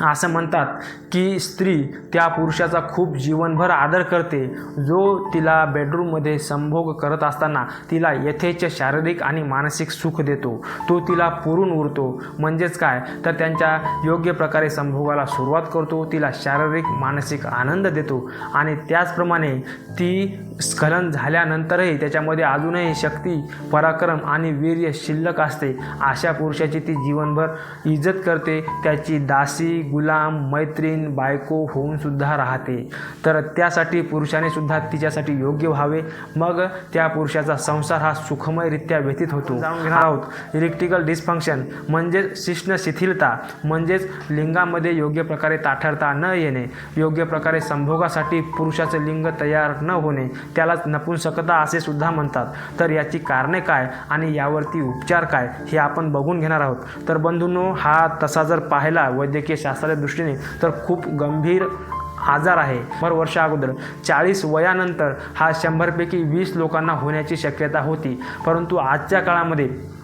असं म्हणतात की स्त्री त्या पुरुषाचा खूप जीवनभर आदर करते. जो तिला बेडरूममध्ये संभोग करत असताना तिला यथेच शारीरिक आणि मानसिक सुख देतो. तो तिला पुरून उरतो. म्हणजेच काय? तर त्यांच्या योग्य प्रकारे संभोगाला सुरुवात करतो. तिला शारीरिक मानसिक आनंद देतो. आणि त्याचप्रमाणे ती स्खलन झाल्यानंतरही त्याच्यामध्ये अजूनही शक्ती पराक्रम आणि वीर्य शिल्लक असते. अशा पुरुषाची ती जीवनभर इज्जत करते. त्याची दासी गुलाम मैत्रीण बायको होऊन सुद्धा राहते. तर त्यासाठी पुरुषाने सुद्धा तिच्यासाठी योग्य व्हावे. मग त्या पुरुषाचा संसार हा सुखमयरित्या व्यतीत होतो. आहोत इलेक्ट्रिकल डिस्फंक्शन म्हणजेच शिष्ण शिथिलता म्हणजेच लिंगामध्ये योग्य प्रकारे ताठरता न येणे योग्य प्रकारे संभोगासाठी पुरुषाचे लिंग तयार न होणे त्यालाच नपुंसकता असे सुद्धा म्हणतात. तर याची कारणे काय आणि यावरती उपचार काय हे आपण बघून घेणार आहोत. तर बंधूंनो हा तसा जर पाहिला वैद्यकीय शास्त्राच्या दृष्टीने तर खूप गंभीर आजार आहे. भर वर्षा अगोदर चाळीस वयानंतर हा शंभरपैकी वीस लोकांना होण्याची शक्यता होती. परंतु आजच्या काळामध्ये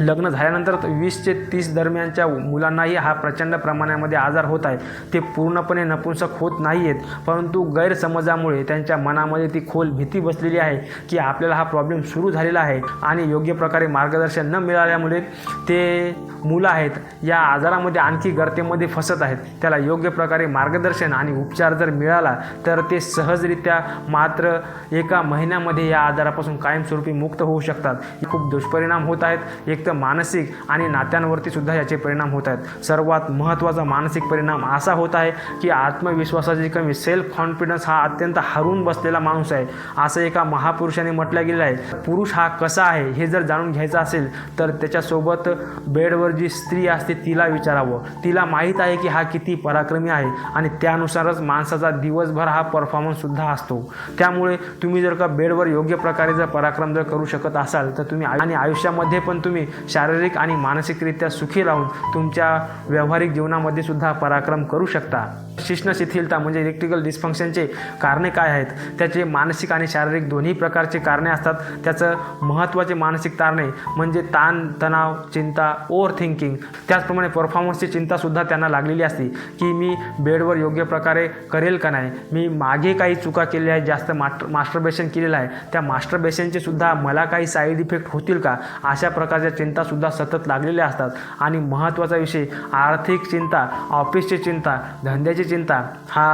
लग्न झाल्यानंतर वीस ते तीस दरम्यानच्या मुलांनाही हा प्रचंड प्रमाणामध्ये आजार होत आहे ते पूर्णपणे नपुंसक होत नाही आहेत परंतु गैरसमजामुळे त्यांच्या मनामध्ये ती खोल भीती बसलेली आहे की आपल्याला हा प्रॉब्लेम सुरू झालेला आहे आणि योग्य प्रकारे मार्गदर्शन न मिळाल्यामुळे ते मुलं आहेत. या आजारामध्ये आणखी गर्तेमध्ये फसत आहेत. त्याला योग्य प्रकारे मार्गदर्शन आणि उपचार जर मिळाला तर ते सहजरित्या मात्र एका महिन्यामध्ये या आजारापासून कायमस्वरूपी मुक्त होऊ शकतात. खूप दुष्परिणाम होत आहेत. एक व्यतिरिक्त मानसिक आणि नात्यांवरती सुद्धा याचे परिणाम होत आहेत. सर्वात महत्त्वाचा मानसिक परिणाम असा होत आहे की आत्मविश्वासाची कमी सेल्फ कॉन्फिडन्स हा अत्यंत हरून बसलेला माणूस आहे. असं एका महापुरुषाने म्हटलं गेलं आहे पुरुष हा कसा आहे हे जर जाणून घ्यायचं असेल तर त्याच्यासोबत बेडवर जी स्त्री असते तिला विचारावं. तिला माहीत आहे की हा किती पराक्रमी आहे आणि त्यानुसारच माणसाचा दिवसभर हा परफॉर्मन्ससुद्धा असतो. त्यामुळे तुम्ही जर का बेडवर योग्य प्रकारे जर पराक्रम जर करू शकत असाल तर तुम्ही आणि आयुष्यामध्ये पण तुम्ही शारीरिक आणि मानसिकरित्या सुखी राहून तुमच्या व्यावहारिक जीवनामध्ये सुद्धा पराक्रम करू शकता. शिष्ण शिथिलता म्हणजे इलेक्ट्रिकल डिस्फंक्शनचे कारणे काय आहेत? त्याचे मानसिक आणि शारीरिक दोन्ही प्रकारचे कारणे असतात. त्याचं महत्त्वाचे मानसिक कारणे म्हणजे ताण तणाव चिंता ओव्हर थिंकिंग त्याचप्रमाणे परफॉर्मन्सची चिंतासुद्धा त्यांना लागलेली असते. की मी बेडवर योग्य प्रकारे करेल का नाही? मी मागे काही चुका केलेल्या आहेत जास्त मास्टर मास्टरबेशन केलेलं आहे. त्या मास्टरबेशनचे सुद्धा मला काही साईड इफेक्ट होतील का? अशा प्रकारच्या चिंतासुद्धा सतत लागलेल्या असतात. आणि महत्त्वाचा विषय आर्थिक चिंता ऑफिसची चिंता धंद्याची चिंता हा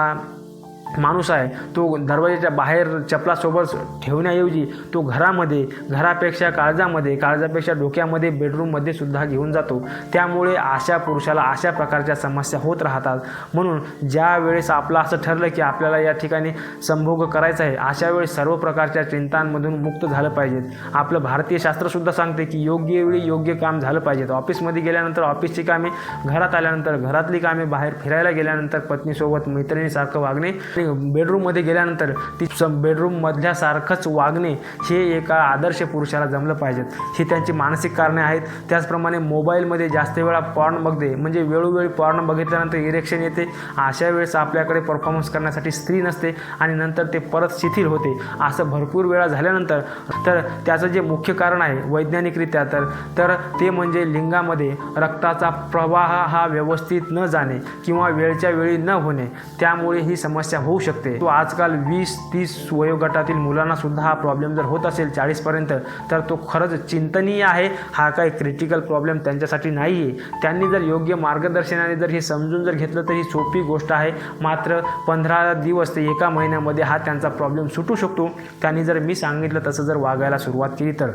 माणूस आहे तो दरवाजाच्या बाहेर चपलासोबत ठेवण्याऐवजी तो घरामध्ये घरापेक्षा काळजामध्ये काळजापेक्षा डोक्यामध्ये बेडरूममध्ये सुद्धा घेऊन जातो. त्यामुळे अशा पुरुषाला अशा प्रकारच्या समस्या होत राहतात. म्हणून ज्या वेळेस आपलं असं ठरलं की आपल्याला या ठिकाणी संभोग करायचा आहे अशा वेळेस सर्व प्रकारच्या चिंतांमधून मुक्त झालं पाहिजेत. आपलं भारतीय शास्त्रसुद्धा सांगते की योग्य वेळी योग्य काम झालं पाहिजेत. ऑफिसमध्ये गेल्यानंतर ऑफिसची कामे घरात आल्यानंतर घरातली कामे बाहेर फिरायला गेल्यानंतर पत्नीसोबत मैत्रिणीसारखं वागणे आणि बेडरूममध्ये गेल्यानंतर ती स बेडरूममधल्यासारखंच वागणे हे एका आदर्श पुरुषाला जमलं पाहिजेत. ही त्यांची मानसिक कारणे आहेत. त्याचप्रमाणे मोबाईलमध्ये जास्त वेळा पॉर्न बघते. म्हणजे वेळोवेळी पॉर्न बघितल्यानंतर इरेक्शन येते. अशा वेळेस आपल्याकडे परफॉर्मन्स करण्यासाठी स्त्री नसते आणि नंतर ते परत शिथिल होते. असं भरपूर वेळा झाल्यानंतर तर त्याचं जे मुख्य कारण आहे वैज्ञानिकरित्या तर तर ते म्हणजे लिंगामध्ये रक्ताचा प्रवाह हा व्यवस्थित न जाणे किंवा वेळच्या वेळी न होणे. त्यामुळे ही समस्या होऊ शकते. तो आजकाल वीस तीस वयोगटातील मुलांना सुद्धा हा प्रॉब्लेम जर होत असेल चाळीसपर्यंत तर तो खरंच चिंतनीय आहे. हा काही क्रिटिकल प्रॉब्लेम त्यांच्यासाठी नाही आहे त्यांनी जर योग्य मार्गदर्शनाने जर हे समजून जर घेतलं तर ही सोपी गोष्ट आहे. मात्र पंधरा दिवस ते एका महिन्यामध्ये हा त्यांचा प्रॉब्लेम सुटू शकतो. त्यांनी जर मी सांगितलं तसं जर वागायला सुरुवात केली तर.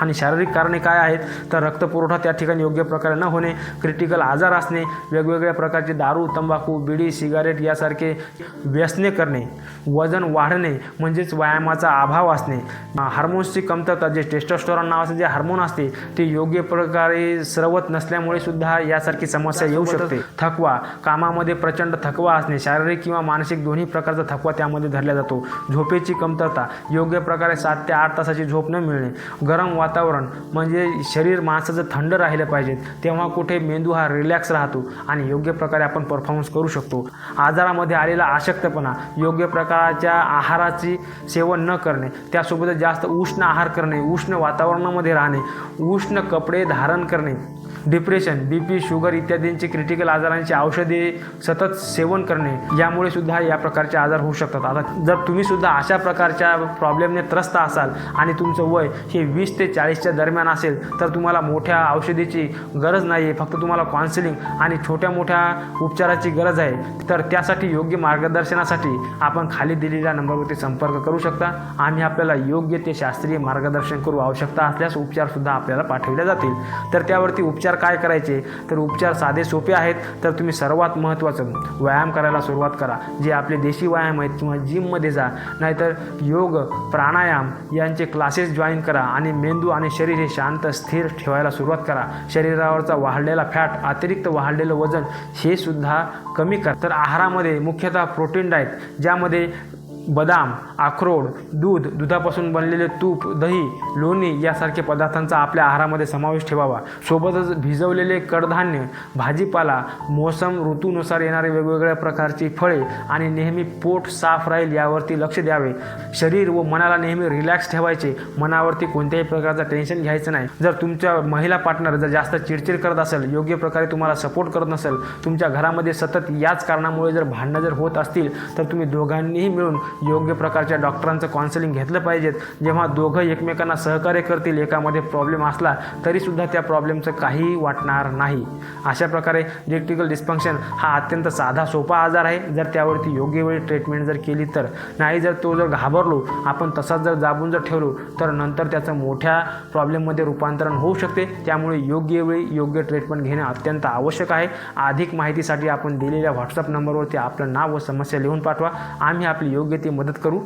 आणि शारीरिक कारणे काय आहेत? तर रक्तपुरवठा त्या ठिकाणी योग्य प्रकारे न होणे क्रिटिकल आजार असणे वेगवेगळ्या प्रकारचे दारू तंबाखू बिडी सिगारेट यासारखे व्यसने करणे वजन वाढणे म्हणजेच व्यायामाचा अभाव असणे. हार्मोन्सची कमतरता जे टेस्टोस्टोरॉन नावाचे जे हार्मोन असते ते योग्य प्रकारे स्रवत नसल्यामुळे सुद्धा यासारखी समस्या येऊ शकते. थकवा कामामध्ये प्रचंड थकवा असणे शारीरिक किंवा मानसिक दोन्ही प्रकारचा थकवा त्यामध्ये धरला जातो. झोपेची कमतरता योग्य प्रकारे सात ते आठ तासाची झोप न मिळणे. गरम वातावरण म्हणजे शरीर माणसाचं थंड राहिलं पाहिजे तेव्हा कुठे मेंदू हा रिलॅक्स राहतो आणि योग्य प्रकारे आपण परफॉर्मन्स करू शकतो. आजारामध्ये आलेला अशक्तपणा योग्य प्रकारच्या आहाराची सेवन न करणे त्यासोबतच जास्त उष्ण आहार करणे उष्ण वातावरणामध्ये राहणे उष्ण कपडे धारण करणे डिप्रेशन बी पी शुगर इत्यादींची क्रिटिकल आजारांची औषधे सतत सेवन करणे यामुळे सुद्धा या प्रकारचे आजार होऊ शकतात. आता जर तुम्ही सुद्धा अशा प्रकारच्या प्रॉब्लेमने त्रस्त असाल आणि तुमचं वय हे वीस ते चाळीसच्या दरम्यान असेल तर तुम्हाला मोठ्या औषधीची गरज नाही आहे फक्त तुम्हाला काउन्सिलिंग आणि छोट्या मोठ्या उपचाराची गरज आहे. तर त्यासाठी योग्य मार्गदर्शनासाठी आपण खाली दिलेल्या नंबरवरती संपर्क करू शकता. आम्ही आपल्याला योग्य ते शास्त्रीय मार्गदर्शन करू आवश्यकता असल्यास उपचारसुद्धा आपल्याला पाठविले जातील. तर त्यावरती उपचार काय करायचे? तर उपचार साधे सोपे आहेत तर तुम्ही सर्वात महत्त्वाचं व्यायाम करायला सुरुवात करा. जे आपले देशी व्यायाम आहेत किंवा जिममध्ये जा नाहीतर योग प्राणायाम यांचे क्लासेस जॉईन करा आणि मेंदू आणि शरीर हे शांत स्थिर ठेवायला सुरुवात करा. शरीरावरचा वाढलेला फॅट अतिरिक्त वाढलेलं वजन हे सुद्धा कमी करा. तर आहारामध्ये मुख्यतः प्रोटीन डाएट ज्यामध्ये बदाम अक्रोड दूध दुधापासून बनलेले तूप दही लोणी यासारखे पदार्थांचा आपल्या आहारामध्ये समावेश ठेवावा. सोबतच भिजवलेले कडधान्य भाजीपाला मोसम ऋतूनुसार येणारे वेगवेगळ्या प्रकारची फळे आणि नेहमी पोट साफ राहील यावरती लक्ष द्यावे. शरीर व मनाला नेहमी रिलॅक्स ठेवायचे. मनावरती कोणत्याही प्रकारचं टेन्शन घ्यायचं नाही. जर तुमच्या महिला पार्टनर जर जास्त चिडचिड करत असेल योग्य प्रकारे तुम्हाला सपोर्ट करत नसेल तुमच्या घरामध्ये सतत याच कारणामुळे जर भांडणं जर होत असतील तर तुम्ही दोघांनीही मिळून योग्य प्रकारच्या डॉक्टरांचं काउन्सिलिंग घेतलं पाहिजेत जेव्हा दोघं एकमेकांना सहकार्य करतील एकामध्ये प्रॉब्लेम असला तरीसुद्धा त्या प्रॉब्लेमचं काहीही वाटणार नाही. अशा प्रकारे इलेक्ट्रिकल डिस्फंक्शन हा अत्यंत साधा सोपा आजार आहे. जर त्यावरती योग्य वेळी ट्रीटमेंट जर केली तर. नाही जर तो जर घाबरलो आपण तसाच जर दाबून जर ठेवलो तर नंतर त्याचं मोठ्या प्रॉब्लेममध्ये रूपांतरण होऊ शकते. त्यामुळे योग्य वेळी योग्य ट्रीटमेंट घेणे अत्यंत आवश्यक आहे. अधिक माहितीसाठी आपण दिलेल्या व्हॉट्सअप नंबरवरती आपलं नाव व समस्या लिहून पाठवा. आम्ही आपली योग्य ती मदत करू.